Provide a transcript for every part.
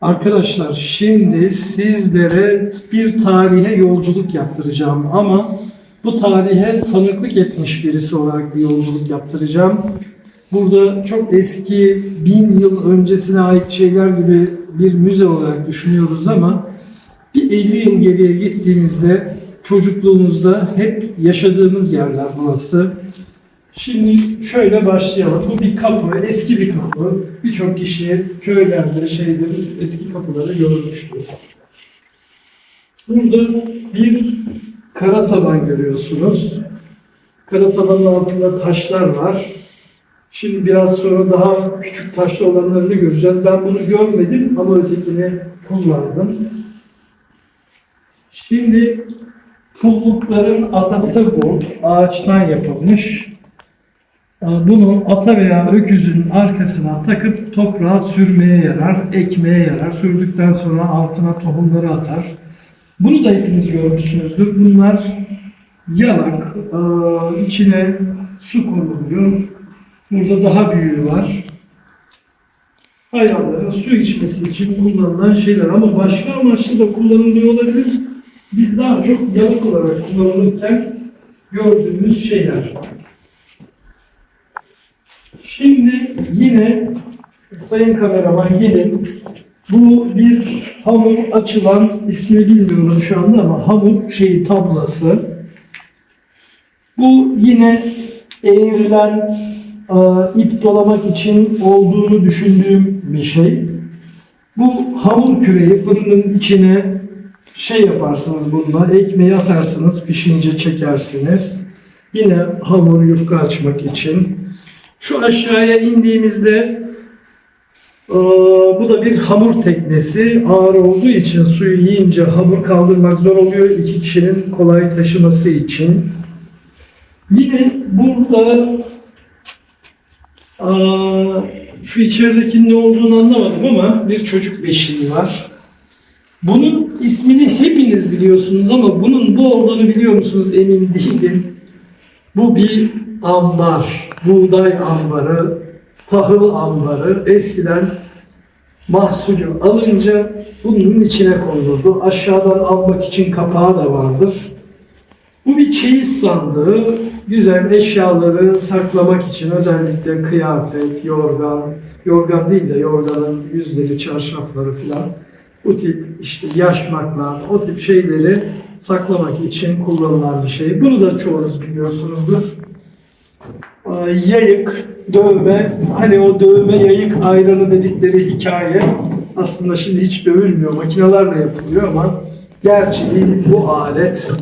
Arkadaşlar şimdi sizlere bir tarihe yolculuk yaptıracağım ama bu tarihe tanıklık etmiş birisi olarak bir yolculuk yaptıracağım. Burada çok eski bin yıl öncesine ait şeyler gibi bir müze olarak düşünüyoruz ama bir 50 yıl geriye gittiğimizde çocukluğumuzda hep yaşadığımız yerler burası. Şimdi şöyle başlayalım. Bu bir kapı, eski bir kapı. Birçok kişi köylerde, şeyde eski kapıları görmüştür. Burada bir kara saban görüyorsunuz. Kara sabanın altında taşlar var. Şimdi biraz sonra daha küçük taşlı olanlarını göreceğiz. Ben bunu görmedim ama ötekini kullandım. Şimdi pullukların atası bu. Ağaçtan yapılmış. Bunu ata veya öküzün arkasına takıp toprağa sürmeye yarar, ekmeye yarar. Sürdükten sonra altına tohumları atar. Bunu da hepiniz görmüşsünüzdür. Bunlar yalak, e, içine su konuluyor. Burada daha büyüğü var. Hayvanların su içmesi için kullanılan şeyler ama başka amaçlı da kullanılıyor olabilir. Biz daha çok yalık olarak kullanılırken gördüğümüz şeyler. Şimdi yine sayın kameraman gelin. Bu bir hamur açılan ismini bilmiyorum şu anda ama hamur şeyi tablası. Bu yine eğrilen e, ip dolamak için olduğunu düşündüğüm bir şey. Bu hamur küreği fırının içine şey yaparsınız bununla, ekmeği atarsınız, pişince çekersiniz. Yine hamur yufka açmak için. Şu aşağıya indiğimizde eee, bu da bir hamur teknesi. Ağır olduğu için suyu yiyince hamur kaldırmak zor oluyor. iki kişinin kolay taşıması için. Yine burada eee, şu içeridekinin ne olduğunu anlamadım ama bir çocuk beşiği var. Bunun ismini hepiniz biliyorsunuz ama bunun bu olduğunu biliyor musunuz emin değilim. Bu bir ambar, buğday ambarı, tahıl ambarı. Eskiden mahsulü alınca bunun içine konulurdu. Aşağıdan almak için kapağı da vardır. Bu bir çeyiz sandığı. Güzel eşyaları saklamak için özellikle kıyafet, yorgan, yorgan değil de yorganın yüzleri, çarşafları filan. Bu tip işte yaşmaklar, o tip şeyleri saklamak için kullanılan bir şey. Bunu da çoğunuz biliyorsunuzdur. Yayık, dövme, hani o dövme yayık ayranı dedikleri hikaye aslında şimdi hiç dövülmüyor, makinelerle yapılıyor ama gerçeği bu alet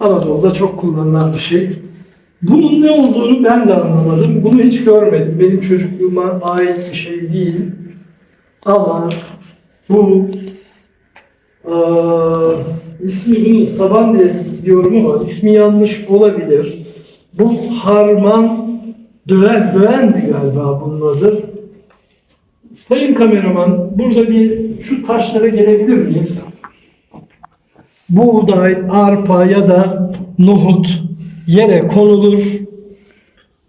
Anadolu'da çok kullanılan bir şey. Bunun ne olduğunu ben de anlamadım. Bunu hiç görmedim. Benim çocukluğuma ait bir şey değil. Ama bu eee ismi bunun saban diye diyorum ama ismi yanlış olabilir. Bu harman döven, dövendi galiba bunun adı. Sayın kameraman burada bir şu taşlara gelebilir miyiz? Buğday, arpa ya da nohut yere konulur.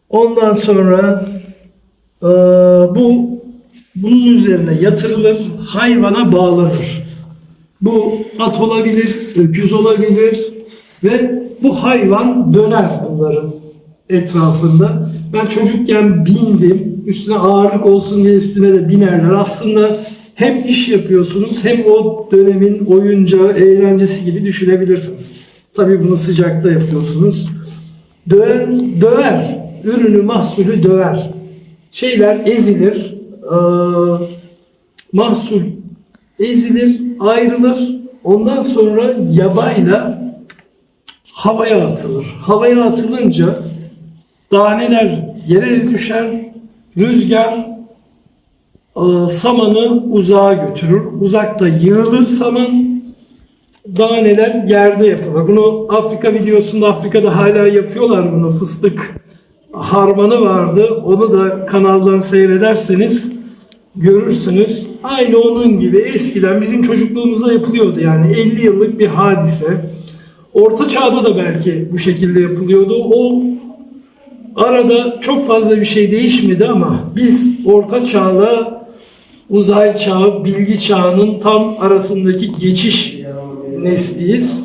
Ondan sonra eee, bu bunun üzerine yatırılır, hayvana bağlanır. Bu at olabilir, öküz olabilir ve bu hayvan döner bunların etrafında. Ben çocukken bindim, üstüne ağırlık olsun diye üstüne de binerler. Aslında hem iş yapıyorsunuz hem o dönemin oyuncağı, eğlencesi gibi düşünebilirsiniz. Tabii bunu sıcakta yapıyorsunuz. Döven, döver, ürünü, mahsulü döver. Şeyler ezilir, eee, mahsul ezilir, ayrılır. Ondan sonra yabayla havaya atılır. Havaya atılınca taneler yere düşer, rüzgar e, samanı uzağa götürür. Uzakta yığılır saman, daneler yerde yapılır. Bunu Afrika videosunda Afrika'da hala yapıyorlar bunu. Fıstık harmanı vardı. Onu da kanaldan seyrederseniz görürsünüz. Aynı onun gibi eskiden bizim çocukluğumuzda yapılıyordu yani 50 yıllık bir hadise. Orta çağda da belki bu şekilde yapılıyordu. O arada çok fazla bir şey değişmedi ama biz orta çağla uzay çağı, bilgi çağının tam arasındaki geçiş nesliyiz.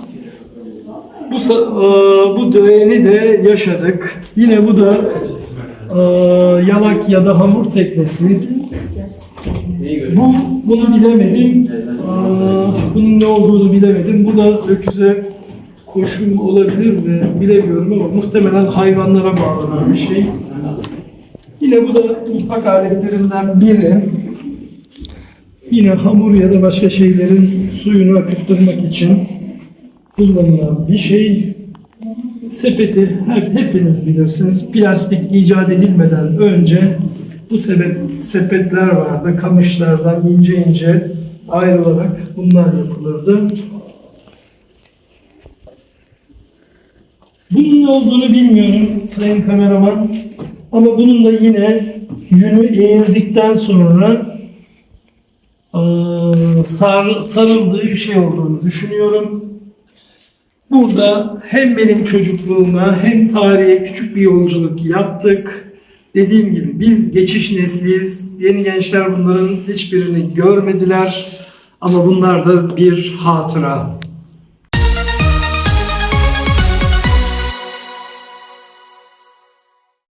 Bu, e, bu dönemi de yaşadık. Yine bu da e, yalak ya da hamur teknesi. Bu, bunu bilemedim. Aa, bunun ne olduğunu bilemedim. Bu da öküze koşum olabilir mi bilemiyorum ama muhtemelen hayvanlara bağlanan bir şey. Yine bu da mutfak aletlerinden biri. Yine hamur ya da başka şeylerin suyunu akıttırmak için kullanılan bir şey. Sepeti hep, hepiniz bilirsiniz. Plastik icat edilmeden önce bu sepet, sepetler vardı. Kamışlardan ince ince ayrılarak bunlar yapılırdı. Bunun ne olduğunu bilmiyorum sayın kameraman. Ama bunun da yine yünü eğirdikten sonra sar, sarıldığı bir şey olduğunu düşünüyorum. Burada hem benim çocukluğuma hem tarihe küçük bir yolculuk yaptık. Dediğim gibi biz geçiş nesliyiz. Yeni gençler bunların hiçbirini görmediler. Ama bunlar da bir hatıra.